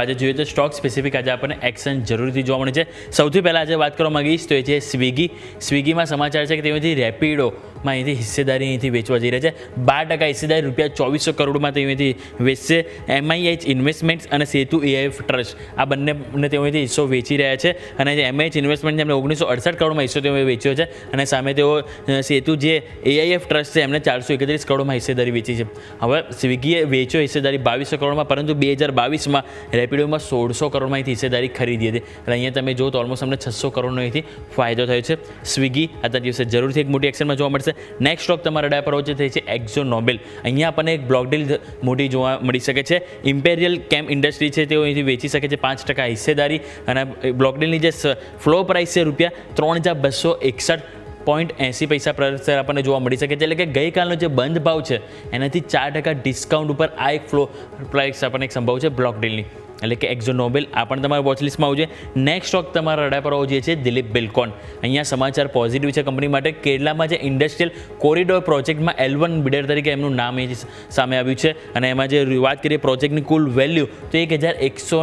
આજે જોઈએ તો સ્ટોક સ્પેસિફિક આજે આપણને એક્શન જરૂરથી જોવા મળે છે. સૌથી પહેલાં આજે વાત કરવા માંગીશ તો એ છે સ્વિગી સ્વિગીમાં સમાચાર છે કે તેમાંથી રેપિડોમાં અહીંથી હિસ્સેદારી અહીંથી વેચવા જઈ રહ્યા છે. બાર ટકા હિસ્સેદારી રૂપિયા ચોવીસો કરોડમાં અહીંથી વેચશે. એમઆઈએચ ઇન્વેસ્ટમેન્ટ્સ અને સેતુ એઆઈએફ ટ્રસ્ટ આ બંને અહીંથી હિસ્સો વેચી રહ્યા છે અને જે એમઆઈએચ ઇન્વેસ્ટમેન્ટ એમને ઓગણીસો અડસઠ કરોડમાં હિસ્સો તેઓએ વેચ્યો છે અને સામે તેઓ સેતુ જે એઆઈએફ ટ્રસ્ટ છે એમને ચારસો એકત્રીસ કરોડમાં હિસ્સેદારી વેચી છે. હવે સ્વિગીએ વેચ્યો હિસ્સેદારી બાવીસો કરોડમાં પરંતુ બે હજાર બાવીસમાં રેપિડોમાં સોળસો કરોડમાં અહીંથી હિસ્સેદારી ખરીદી હતી. એટલે અહીંયા તમે જો તો ઓલમોસ્ટ અમને છસો કરોડનો અહીંથી ફાયદો થયો છે. સ્વિગી આજના દિવસે જરૂરથી એક મોટી એક્શનમાં જોવા મળશે. નેક્સ્ટ સ્ટોક તમારા ડાય પર જે થઈ છે એક્ઝો નોબેલ અહીંયા આપણને એક બ્લોક મોટી જોવા મળી શકે છે. ઇમ્પેરિયલ કેમ ઇન્ડસ્ટ્રી છે, તેઓ અહીંથી વેચી શકે છે પાંચ ટકા હિસ્સેદારી અને બ્લોક ડીલની જે ફ્લો પ્રાઇસ છે રૂપિયા ત્રણ હજાર બસો એકસઠ પોઈન્ટ એંસી પૈસા પ્રસર આપણને જોવા મળી શકે છે. એટલે કે ગઈકાલનો જે બંધ ભાવ છે, એનાથી ચાર ટકા ડિસ્કાઉન્ટ ઉપર આ એક ફ્લો પ્રાઇસ આપણને એક સંભવ છે બ્લોક ડીલની. એટલે કે એક્ઝો નોબેલ આ પણ તમારા વોચલિસ્ટમાં આવશે. નેક્સ્ટ સ્ટોક તમારા રડા પર જે છે, દિલીપ બિલકોન. અહીંયા સમાચાર પોઝિટિવ છે કંપની માટે. કેરલામાં જે ઇન્ડસ્ટ્રીયલ કોરિડોર પ્રોજેક્ટમાં એલ વન બિડર તરીકે એમનું નામ એ સામે આવ્યું છે. અને એમાં જે વાત કરીએ પ્રોજેક્ટની કુલ વેલ્યુ તો એક હજાર એકસો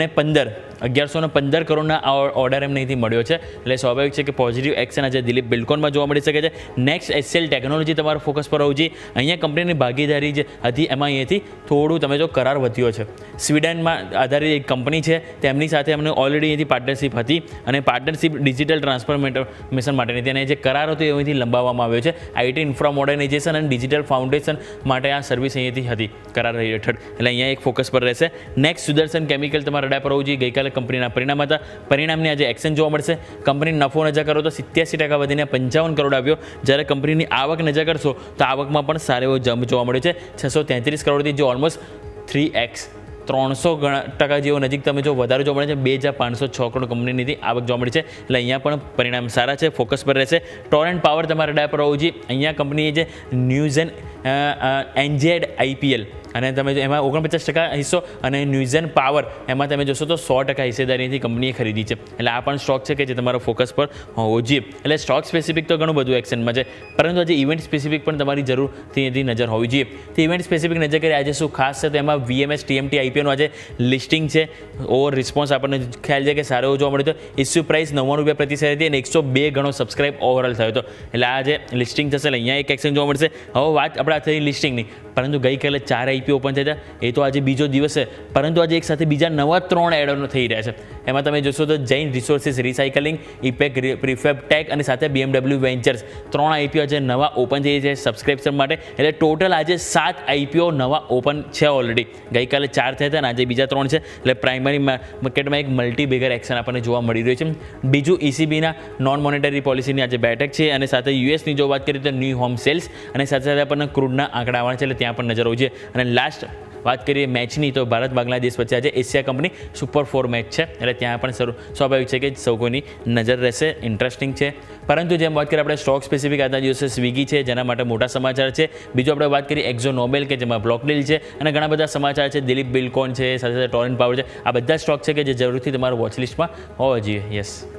ને પંદર. અગિયારસો પંદર કરોડના આ ઓર્ડર એમને અહીંથી મળ્યો છે. એટલે સ્વાભાવિક છે કે પોઝિટિવ એક્શન આજે દિલીપ બિલ્કોનમાં જોવા મળી શકે છે. નેક્સ્ટ એસએલ ટેકનોલોજી તમારો ફોકસ પર હોવું જોઈએ. અહીંયા કંપનીની ભાગીદારી જે હતી, એમાં અહીંયાથી થોડું તમે જો કરાર વધ્યો છે. સ્વીડનમાં આધારિત એક કંપની છે, તેમની સાથે એમને ઓલરેડી અહીંથી પાર્ટનરશિપ હતી અને પાર્ટનરશિપ ડિજિટલ ટ્રાન્સફોર્મેશન માટેની હતી. અને જે કરાર હતો એ અહીંથી લંબાવવામાં આવ્યો છે. આઈટી ઇન્ફ્રા મોડર્નાઇઝેશન અને ડિજિટલ ફાઉન્ડેશન માટે આ સર્વિસ અહીંયાથી હતી, કરાર હેઠળ. એટલે અહીંયા એક ફોકસ પર રહેશે. નેક્સ્ટ સુદર્શન કેમિકલ તમારા રડા પર હોવું જોઈએ. ગઈકાલે કંપનીના પરિણામ હતા. પરિણામની આજે એક્શન જોવા મળશે. કંપની નફો નજર કરો તો સિત્યાસી ટકા વધીને પંચાવન કરોડ આવ્યો. જ્યારે કંપનીની આવક નજર કરશો તો આવકમાં પણ સારો એવો જમ્પ જોવા મળ્યો છે. છસો તેત્રીસ કરોડથી જે ઓલમોસ્ટ થ્રી એક્સ ત્રણસો ગણા ટકા જેવો નજીક તમે જો વધારે જોવા મળે છે. બે હજાર પાંચસો છ કરોડ કંપનીની આવક જોવા મળી છે. એટલે અહીંયા પણ પરિણામ સારા છે ફોકસ પર રહેશે. ટોરેન્ટ પાવર તમારે ડાય પર હોવું જોઈએ. અહીંયા કંપનીએ જે ન્યૂઝન એનજેડ આઈપીએલ અને તમે એમાં ઓગણપચાસ ટકા હિસ્સો અને ન્યૂઝન પાવર, એમાં તમે જોશો તો સો ટકા હિસ્સેદારીથી કંપનીએ ખરીદી છે. એટલે આ પણ સ્ટોક છે કે જે તમારો ફોકસ પર હોવો જોઈએ. એટલે સ્ટોક સ્પેસિફિક તો ઘણું બધું એક્શનમાં છે, પરંતુ આજે ઇવેન્ટ સ્પેસિફિક પણ તમારી જરૂરથી નજર હોવી જોઈએ. તો ઇવેન્ટ સ્પેસિફિક નજર કરી આજે શું ખાસ છે તો એમાં વીએમએસ, ટીએમટી આઈપીઓનું આજે લિસ્ટિંગ છે. ઓવર રિસ્પોન્સ આપણને ખ્યાલ છે કે સારો જોવા મળ્યો હતો ઇસ્યુ પ્રાઇસ નવ્વાણું રૂપિયા પ્રતિ શેર હતી અને એકસો બે ગણો સબસ્ક્રાઇબ ઓવરઓલ થયો હતો. એટલે આ જે લિસ્ટિંગ થશે, એટલે અહીંયા એક એક્શન જોવા મળશે. હવે વાત આપણે આ થઈ લિસ્ટિંગની. પરંતુ ગઈકાલે ચાર આઈપીઓ ઓપન થયા એ તો આજે બીજો દિવસ છે. પરંતુ આજે એક સાથે બીજા નવા ત્રણ એડોનો થઈ રહ્યા છે. એમાં તમે જોશો તો Jain resources recycling Epack prefab tech અને સાથે બીએમડબ્લ્યુ વેન્ચર્સ ત્રણ આઈપીઓ આજે નવા ઓપન થઈ છે સબસ્ક્રિપ્શન માટે. એટલે ટોટલ આજે સાત આઈપીઓ નવા ઓપન છે ઓલરેડી ગઈકાલે ચાર થયા હતા અને આજે બીજા ત્રણ છે. એટલે પ્રાઇમરી માર્કેટમાં એક મલ્ટી બેગર એક્શન આપણને જોવા મળી રહ્યું છે. બીજું ઇસીબીના નોન મોનેટરી પોલિસીની આજે બેઠક છે અને સાથે યુએસની જો વાત કરીએ તો ન્યૂ હોમ સેલ્સ અને સાથે સાથે આપણને ક્રૂડના આંકડા આવવાના છે. એટલે ત્યાં પણ નજર હોય છે અને લાસ્ટ વાત કરીએ મેચની તો ભારત બાંગ્લાદેશ વચ્ચે આજે Asia company super four match છે. એટલે ત્યાં પણ શરૂ સ્વાભાવિક છે કે સૌ કોઈની નજર રહેશે. ઇન્ટરેસ્ટિંગ છે. પરંતુ જેમ વાત કરીએ, આપણે સ્ટોક સ્પેસિફિક આજના દિવસે સ્વિગી છે, જેના માટે મોટા સમાચાર છે. બીજું આપણે વાત કરીએ એક્ઝો નોબેલ કે જેમાં બ્લોક ડીલ છે. અને ઘણા બધા સમાચાર છે. દિલીપ બિલકોન છે, સાથે સાથે ટોરેન્ટ પાવર છે. આ બધા સ્ટોક છે કે જે જરૂરથી તમારા વોચલિસ્ટમાં હોવા જોઈએ. યસ